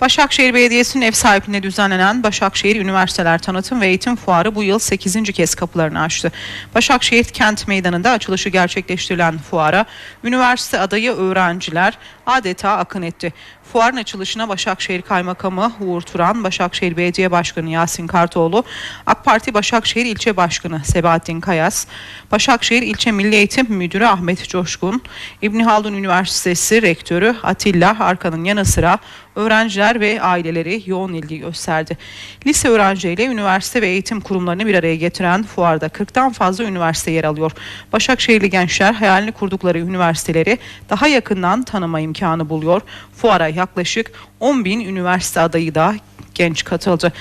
Başakşehir Belediyesi'nin ev sahipliğinde düzenlenen Başakşehir Üniversiteler Tanıtım ve Eğitim Fuarı bu yıl 8. kez kapılarını açtı. Başakşehir Kent Meydanı'nda açılışı gerçekleştirilen fuara üniversite adayı öğrenciler adeta akın etti. Fuarın açılışına Başakşehir Kaymakamı Uğur Turan, Başakşehir Belediye Başkanı Yasin Kartoğlu, AK Parti Başakşehir İlçe Başkanı Sebahattin Kayas, Başakşehir İlçe Milli Eğitim Müdürü Ahmet Coşkun, İbni Haldun Üniversitesi Rektörü Atilla Arkan'ın yanı sıra öğrenciler ve aileleri yoğun ilgi gösterdi. Lise öğrenciyle üniversite ve eğitim kurumlarını bir araya getiren fuarda 40'tan fazla üniversite yer alıyor. Başakşehirli gençler hayalini kurdukları üniversiteleri daha yakından tanıma imkanı buluyor. Fuara yaklaşık 10 bin üniversite adayı da genç katıldı.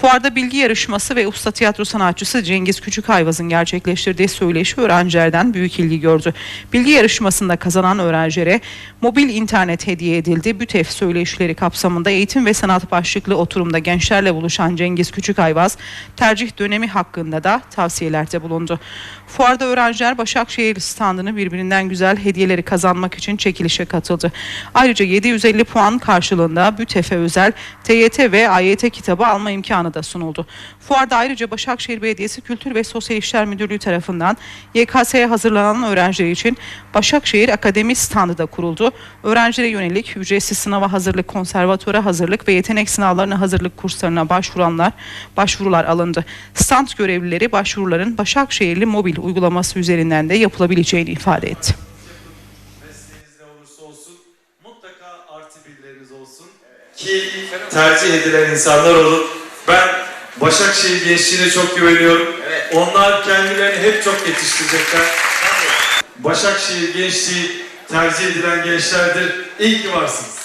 Fuarda bilgi yarışması ve usta tiyatro sanatçısı Cengiz Küçükayvaz'ın gerçekleştirdiği söyleşi öğrencilerden büyük ilgi gördü. Bilgi yarışmasında kazanan öğrencilere mobil internet hediye edildi. BÜTEF söyleşileri kapsamında eğitim ve sanat başlıklı oturumda gençlerle buluşan Cengiz Küçükayvaz tercih dönemi hakkında da tavsiyelerde bulundu. Fuarda öğrenciler Başakşehir standını birbirinden güzel hediyeleri kazanmak için çekilişe katıldı. Ayrıca 750 puan karşılığında BÜTEF'e özel TYT ve AYT kitabı alma imkanı da sunuldu. Fuarda ayrıca Başakşehir Belediyesi Kültür ve Sosyal İşler Müdürlüğü tarafından YKS'ye hazırlanan öğrenciler için Başakşehir Akademi standı da kuruldu. Öğrencilere yönelik ücretsiz sınava hazırlık, konservatöre hazırlık ve yetenek sınavlarına hazırlık kurslarına başvuranlar, başvurular alındı. Stand görevlileri başvuruların Başakşehirli mobil uygulaması üzerinden de yapılabileceğini ifade etti. ki tercih edilen insanlar olun. Ben Başakşehir gençliğine çok güveniyorum. Onlar kendilerini hep çok yetiştirecekler. Başakşehir gençliği tercih edilen gençlerdir. İyi ki varsınız.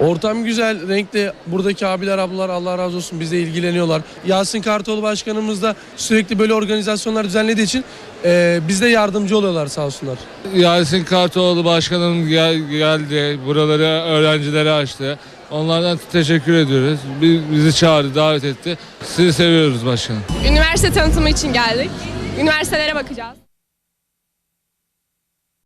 Ortam güzel, renkli. Buradaki abiler, ablalar Allah razı olsun bizle ilgileniyorlar. Yasin Kartoğlu başkanımız da sürekli böyle organizasyonlar düzenlediği için e, bizde yardımcı oluyorlar sağ olsunlar. Yasin Kartoğlu başkanım gel, geldi. Buraları öğrencilere açtı. Onlardan teşekkür ediyoruz. Bi- Bizi çağırdı, davet etti. Sizi seviyoruz başkanım. Üniversite tanıtımı için geldik. Üniversitelere bakacağız.